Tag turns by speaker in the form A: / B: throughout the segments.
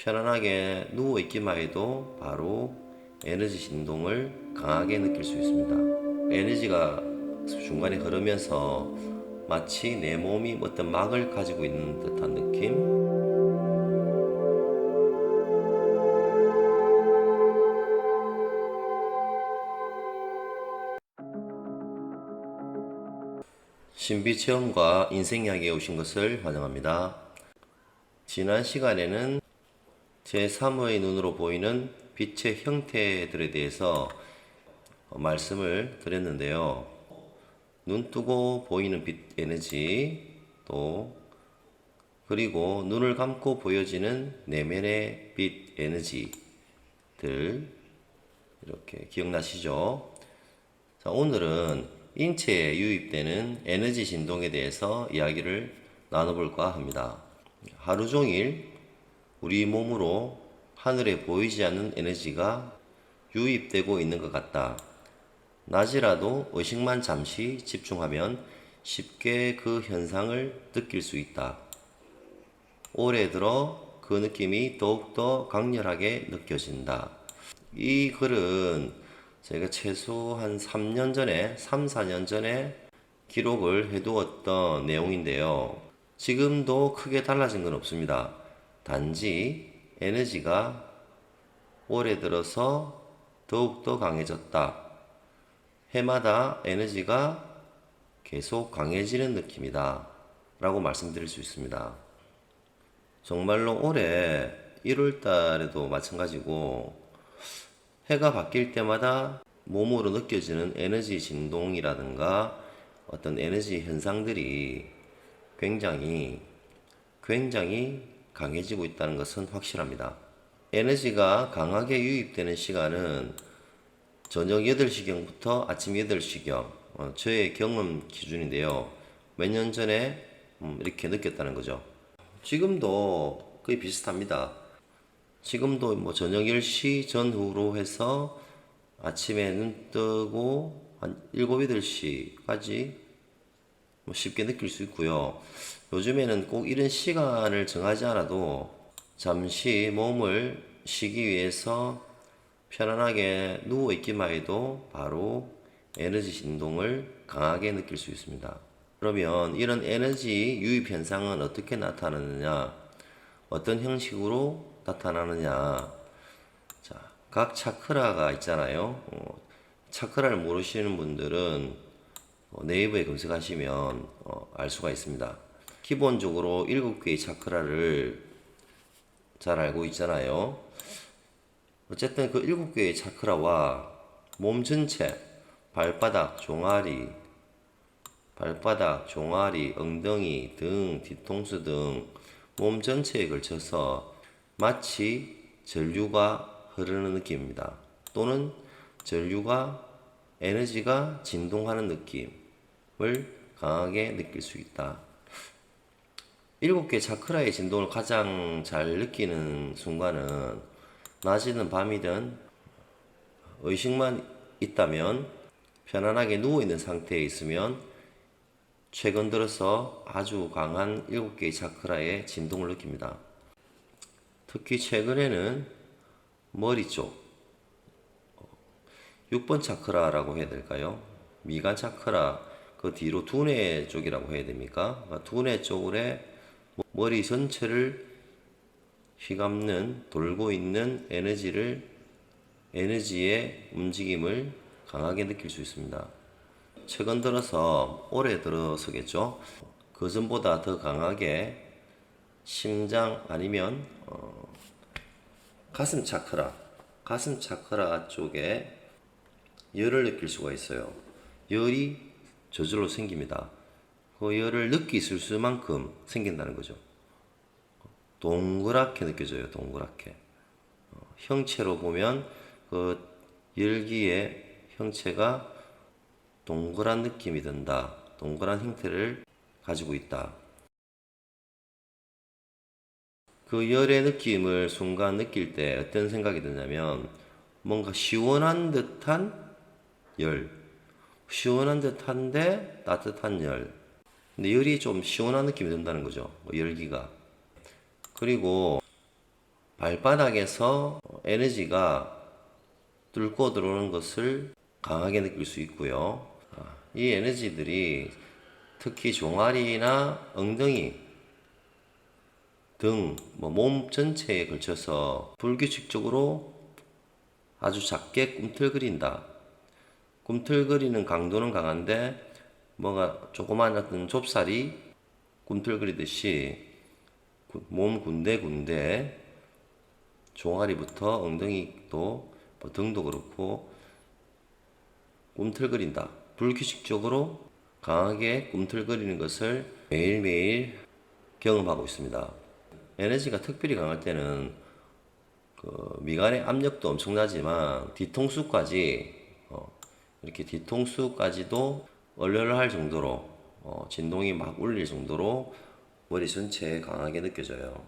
A: 편안하게 누워 있기만 해도 바로 에너지 진동을 강하게 느낄 수 있습니다. 에너지가 중간에 흐르면서 마치 내 몸이 어떤 막을 가지고 있는 듯한 느낌? 신비 체험과 인생 이야기에 오신 것을 환영합니다. 지난 시간에는 제3의 눈으로 보이는 빛의 형태들에 대해서 말씀을 드렸는데요. 눈 뜨고 보이는 빛 에너지, 또 그리고 눈을 감고 보여지는 내면의 빛 에너지들 이렇게 기억나시죠? 자, 오늘은 인체에 유입되는 에너지 진동에 대해서 이야기를 나눠볼까 합니다. 하루 종일 우리 몸으로 하늘에 보이지 않는 에너지가 유입되고 있는 것 같다. 낮이라도 의식만 잠시 집중하면 쉽게 그 현상을 느낄 수 있다. 올해 들어 그 느낌이 더욱더 강렬하게 느껴진다. 이 글은 저희가 최소 한 3년 전에, 3, 4년 전에 기록을 해두었던 내용인데요. 지금도 크게 달라진 건 없습니다. 단지 에너지가 올해 들어서 더욱더 강해졌다. 해마다 에너지가 계속 강해지는 느낌이다. 라고 말씀드릴 수 있습니다. 정말로 올해 1월 달에도 마찬가지고 해가 바뀔 때마다 몸으로 느껴지는 에너지 진동이라든가 어떤 에너지 현상들이 굉장히 굉장히 강해지고 있다는 것은 확실합니다. 에너지가 강하게 유입되는 시간은 저녁 8시경부터 아침 8시경 어, 저의 경험 기준인데요. 몇 년 전에 음, 이렇게 느꼈다는 거죠. 지금도 거의 비슷합니다. 지금도 뭐 저녁 10시 전후로 해서 아침에 눈 뜨고 한 7, 8시까지 뭐 쉽게 느낄 수 있고요. 요즘에는 꼭 이런 시간을 정하지 않아도 잠시 몸을 쉬기 위해서 편안하게 누워 있기만 해도 바로 에너지 진동을 강하게 느낄 수 있습니다. 그러면 이런 에너지 유입 현상은 어떻게 나타나느냐? 어떤 형식으로 나타나느냐? 자, 각 차크라가 있잖아요. 어, 차크라를 모르시는 분들은 어, 네이버에 검색하시면 어, 알 수가 있습니다. 기본적으로 일곱 개의 차크라를 잘 알고 있잖아요. 어쨌든 그 일곱 개의 차크라와 몸 전체, 발바닥, 종아리, 발바닥, 종아리, 엉덩이, 등, 뒤통수 등 몸 전체에 걸쳐서 마치 전류가 흐르는 느낌입니다. 또는 전류가 에너지가 진동하는 느낌 을 강하게 느낄 수 있다. 일곱 개 차크라의 진동을 가장 잘 느끼는 순간은 낮이든 밤이든 의식만 있다면 편안하게 누워 있는 상태에 있으면 최근 들어서 아주 강한 일곱 개의 차크라의 진동을 느낍니다. 특히 최근에는 머리 쪽 6번 차크라라고 해야 될까요? 미간 차크라 그 뒤로 두뇌 쪽이라고 해야 됩니까? 그러니까 두뇌 쪽에 머리 전체를 휘감는 돌고 있는 에너지를 에너지의 움직임을 강하게 느낄 수 있습니다. 최근 들어서 올해 들어서겠죠. 그 전보다 더 강하게 심장 아니면 어, 가슴 차크라, 가슴 차크라 쪽에 열을 느낄 수가 있어요. 열이 저절로 생깁니다. 그 열을 느끼실 수만큼 생긴다는 거죠. 동그랗게 느껴져요. 동그랗게. 어, 형체로 보면 그 열기의 형체가 동그란 느낌이 든다. 동그란 형태를 가지고 있다. 그 열의 느낌을 순간 느낄 때 어떤 생각이 드냐면 뭔가 시원한 듯한 열. 시원한 듯한데 따뜻한 열. 근데 열이 좀 시원한 느낌이 든다는 거죠. 뭐 열기가. 그리고 발바닥에서 에너지가 뚫고 들어오는 것을 강하게 느낄 수 있고요. 아, 이 에너지들이 특히 종아리나 엉덩이 등 몸 전체에 걸쳐서 불규칙적으로 아주 작게 꿈틀거린다. 꿈틀거리는 강도는 강한데 뭐가 조그만 어떤 좁쌀이 꿈틀거리듯이 구- 몸 군데군데 종아리부터 엉덩이도 뭐 등도 그렇고 꿈틀거린다. 불규칙적으로 강하게 꿈틀거리는 것을 매일매일 경험하고 있습니다. 에너지가 특별히 강할 때는 그 미간의 압력도 엄청나지만 뒤통수까지 어, 이렇게 뒤통수까지도 얼얼할 정도로 어, 진동이 막 울릴 정도로 머리 전체에 강하게 느껴져요.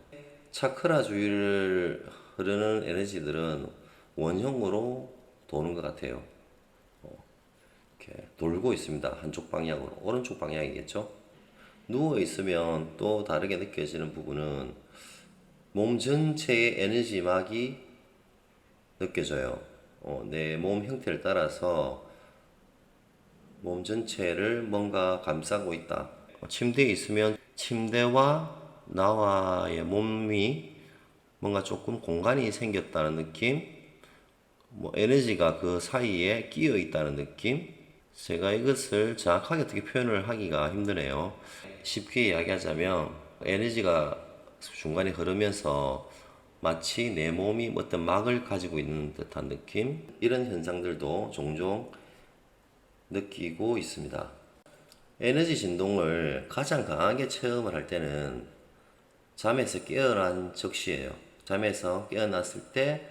A: 차크라 주위를 흐르는 에너지들은 원형으로 도는 것 같아요. 어, 이렇게 돌고 있습니다. 한쪽 방향으로 오른쪽 방향이겠죠. 누워 있으면 또 다르게 느껴지는 부분은 몸 전체의 에너지막이 느껴져요. 어, 내 몸 형태를 따라서 몸 전체를 뭔가 감싸고 있다. 어, 침대에 있으면 침대와 나와의 몸이 뭔가 조금 공간이 생겼다는 느낌, 뭐 에너지가 그 사이에 끼어 있다는 느낌. 제가 이것을 정확하게 어떻게 표현을 하기가 힘드네요. 쉽게 이야기하자면 에너지가 중간에 흐르면서 마치 내 몸이 어떤 막을 가지고 있는 듯한 느낌. 이런 현상들도 종종 느끼고 있습니다. 에너지 진동을 가장 강하게 체험을 할 때는 잠에서 깨어난 즉시예요. 잠에서 깨어났을 때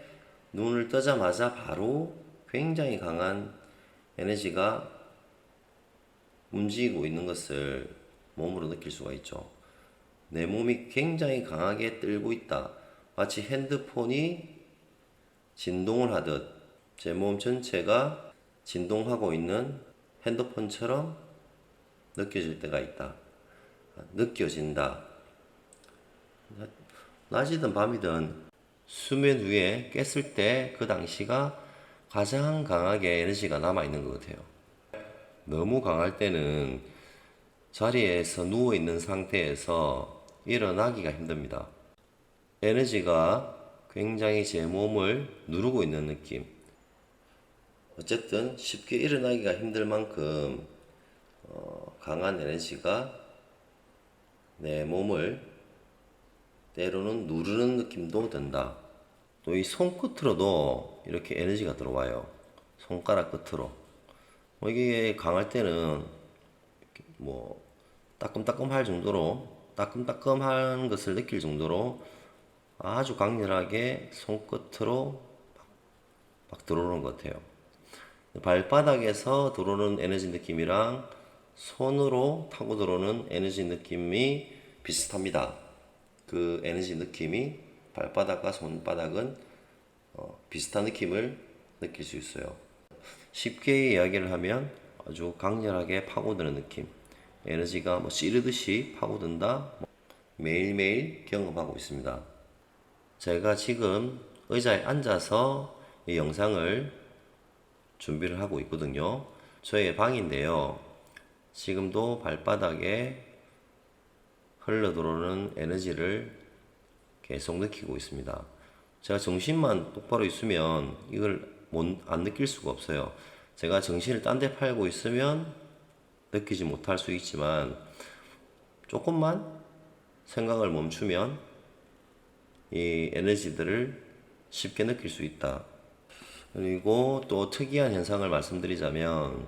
A: 눈을 뜨자마자 바로 굉장히 강한 에너지가 움직이고 있는 것을 몸으로 느낄 수가 있죠. 내 몸이 굉장히 강하게 떨고 있다. 마치 핸드폰이 진동을 하듯 제 몸 전체가 진동하고 있는 핸드폰처럼 느껴질 때가 있다. 느껴진다. 낮이든 밤이든 수면 위에 깼을 때 그 당시가 가장 강하게 에너지가 남아 있는 것 같아요. 너무 강할 때는 자리에서 누워 있는 상태에서 일어나기가 힘듭니다. 에너지가 굉장히 제 몸을 누르고 있는 느낌. 어쨌든 쉽게 일어나기가 힘들 만큼 어, 강한 에너지가 내 몸을 때로는 누르는 느낌도 든다. 또 이 손끝으로도 이렇게 에너지가 들어와요. 손가락 끝으로. 뭐 이게 강할 때는 뭐 따끔따끔 할 정도로 따끔따끔한 것을 느낄 정도로 아주 강렬하게 손끝으로 막, 막 들어오는 것 같아요. 발바닥에서 들어오는 에너지 느낌이랑 손으로 타고 들어오는 에너지 느낌이 비슷합니다. 그 에너지 느낌이 발바닥과 손바닥은 어, 비슷한 느낌을 느낄 수 있어요. 쉽게 이야기를 하면 아주 강렬하게 파고드는 느낌. 에너지가 뭐 찌르듯이 파고든다. 매일매일 경험하고 있습니다. 제가 지금 의자에 앉아서 이 영상을 준비를 하고 있거든요. 저의 방인데요. 지금도 발바닥에 흘러 들어오는 에너지를 계속 느끼고 있습니다. 제가 정신만 똑바로 있으면 이걸 못, 안 느낄 수가 없어요. 제가 정신을 딴 데 팔고 있으면 느끼지 못할 수 있지만 조금만 생각을 멈추면 이 에너지들을 쉽게 느낄 수 있다. 그리고 또 특이한 현상을 말씀드리자면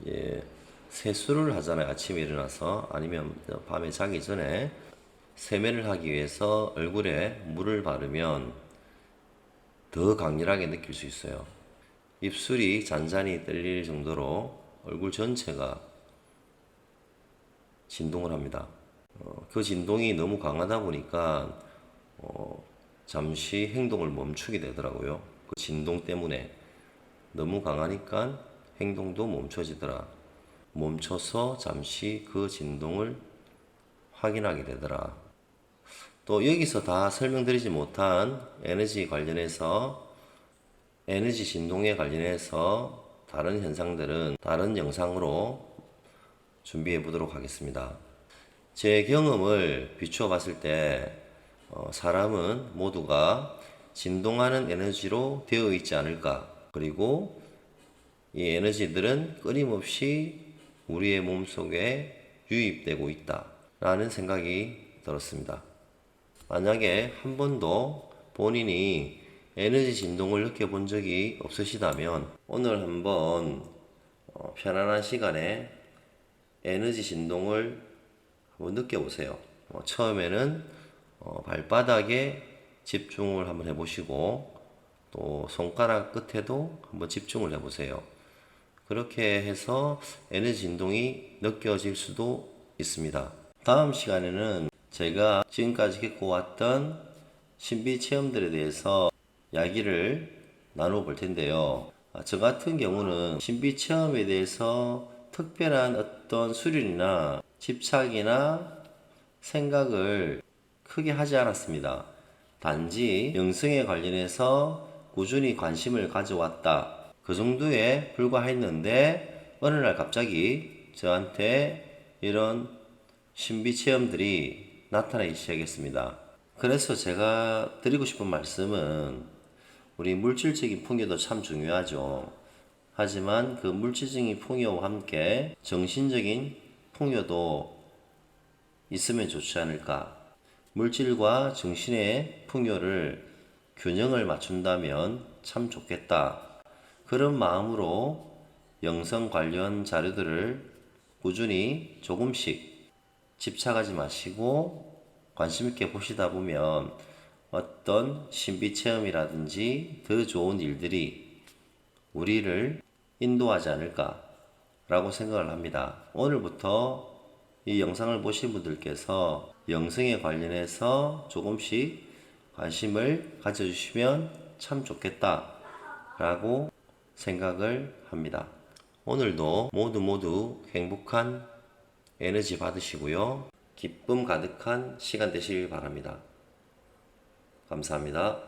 A: 이제 세수를 하잖아요. 아침에 일어나서 아니면 밤에 자기 전에 세면을 하기 위해서 얼굴에 물을 바르면 더 강렬하게 느낄 수 있어요. 입술이 잔잔히 떨릴 정도로 얼굴 전체가 진동을 합니다. 어, 그 진동이 너무 강하다 보니까 어, 잠시 행동을 멈추게 되더라고요. 그 진동 때문에 너무 강하니까 행동도 멈춰지더라. 멈춰서 잠시 그 진동을 확인하게 되더라. 또 여기서 다 설명드리지 못한 에너지 관련해서 에너지 진동에 관련해서 다른 현상들은 다른 영상으로 준비해 보도록 하겠습니다. 제 경험을 비추어 봤을 때 어, 사람은 모두가 진동하는 에너지로 되어 있지 않을까. 그리고 이 에너지들은 끊임없이 우리의 몸 속에 유입되고 있다. 라는 생각이 들었습니다. 만약에 한 번도 본인이 에너지 진동을 느껴본 적이 없으시다면 오늘 한번 어, 편안한 시간에 에너지 진동을 한번 느껴보세요. 어, 처음에는 어, 발바닥에 집중을 한번 해보시고 또 손가락 끝에도 한번 집중을 해보세요. 그렇게 해서 에너지 진동이 느껴질 수도 있습니다. 다음 시간에는 제가 지금까지 겪어왔던 신비 체험들에 대해서 이야기를 나눠 볼 텐데요. 아, 저 같은 경우는 신비 체험에 대해서 특별한 어떤 수련이나 집착이나 생각을 크게 하지 않았습니다. 단지 영성에 관련해서 꾸준히 관심을 가져왔다. 그 정도에 불과했는데 어느 날 갑자기 저한테 이런 신비 체험들이 나타나기 시작했습니다. 그래서 제가 드리고 싶은 말씀은 우리 물질적인 풍요도 참 중요하죠. 하지만 그 물질적인 풍요와 함께 정신적인 풍요도 있으면 좋지 않을까. 물질과 정신의 풍요를 균형을 맞춘다면 참 좋겠다. 그런 마음으로 영성 관련 자료들을 꾸준히 조금씩 집착하지 마시고 관심 있게 보시다 보면 어떤 신비 체험이라든지 더 좋은 일들이 우리를 인도하지 않을까라고 생각을 합니다. 오늘부터 이 영상을 보신 분들께서 영성에 관련해서 조금씩 관심을 가져주시면 참 좋겠다 라고 생각을 합니다. 오늘도 모두 모두 행복한 에너지 받으시고요. 기쁨 가득한 시간 되시길 바랍니다. 감사합니다.